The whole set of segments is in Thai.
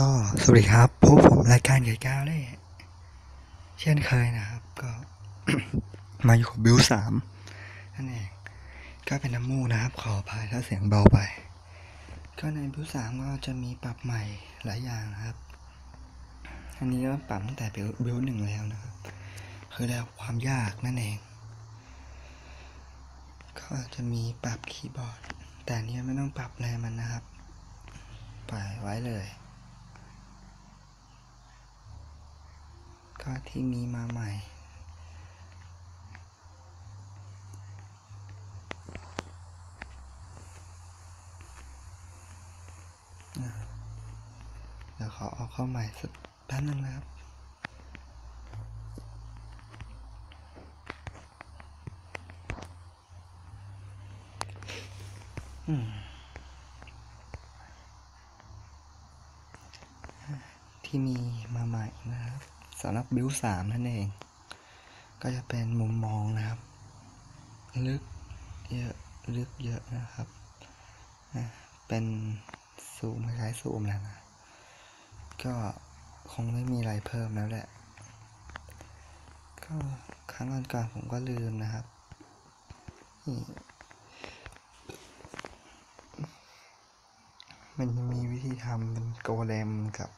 ก็สวัสดีครับพบผมรายการใหญ่ก้าวเลยเช่นเคยนะครับ ก็ มาอยู่กับบิวสามนั่นเองก็เป็นน้ำมูกนะครับ ขออภัยถ้าเสียงเบาไป ก็ในบิวสามก็จะมีปรับใหม่หลายอย่างนะครับ อันนี้ก็ปรับตั้งแต่บิวบิวหนึ่งแล้วนะครับคือแล้วความยากนั่นเอง ก็จะมีปรับคีย์บอร์ด แต่อันนี้ไม่ต้องปรับอะไรมันนะครับปล่อยไว้เลย ก็ที่มีมาใหม่ เดี๋ยวขอเอาเข้าใหม่สักแป๊บนึงนะครับอืมที่มีมาใหม่นะครับ สำหรับบิวสามนั่นเอง ก็จะเป็นมุมมองนะครับ ลึกเยอะลึกเยอะนะครับ เป็นซูมคล้ายซูมแหละนะ ก็คงไม่มีอะไรเพิ่มแล้วแหละ ก็ครั้งก่อนๆผมก็ลืมนะครับมันจะมีวิธีทำเป็นโกเลมกับ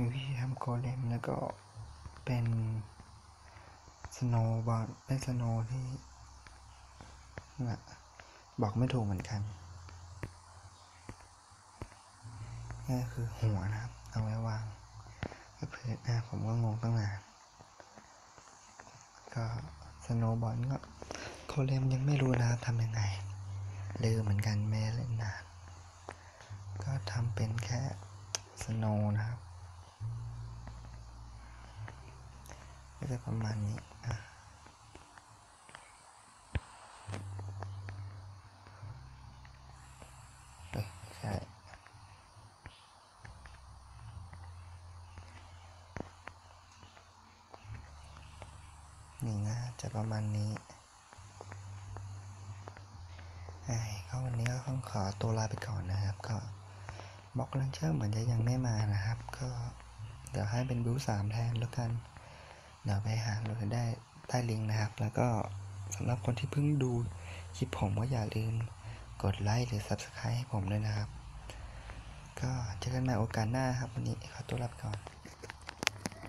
มีวิธีทำโกเลมแล้วก็เป็นสโนว์บอลเป็นสโนว์ที่นะบอกไม่ถูกเหมือนกันนี่คือหัวนะครับ เอาไว้วางกับพื้นนะผมก็งงตั้งนานก็สโนว์บอลก็โกเลมยังไม่รู้นะครับทำยังไงลืมเหมือนกันแม่เล่นนาน ก็ทำเป็นแค่สโนว์นะครับ จะประมาณนี้อะเอ้ยไม่ใช่นี่นะจะประมาณนี้ไอ้ก็วันนี้ก็ต้องขอตัวลาไปก่อนนะครับ ก็บล็อกลันเชอร์เหมือนจะยังไม่มานะครับ ก็เดี๋ยวให้เป็นบิวสามแทนแล้วกัน เดี๋ยวไปหาโหลดได้ใต้ลิงก์นะครับ แล้วก็สำหรับคนที่เพิ่งดูคลิปผมก็อย่าลืมกดไลค์หรือ Subscribe ให้ผมด้วยนะครับ ก็เจอกันใหม่โอกาสหน้าครับ วันนี้ขอตัวลาไปก่อน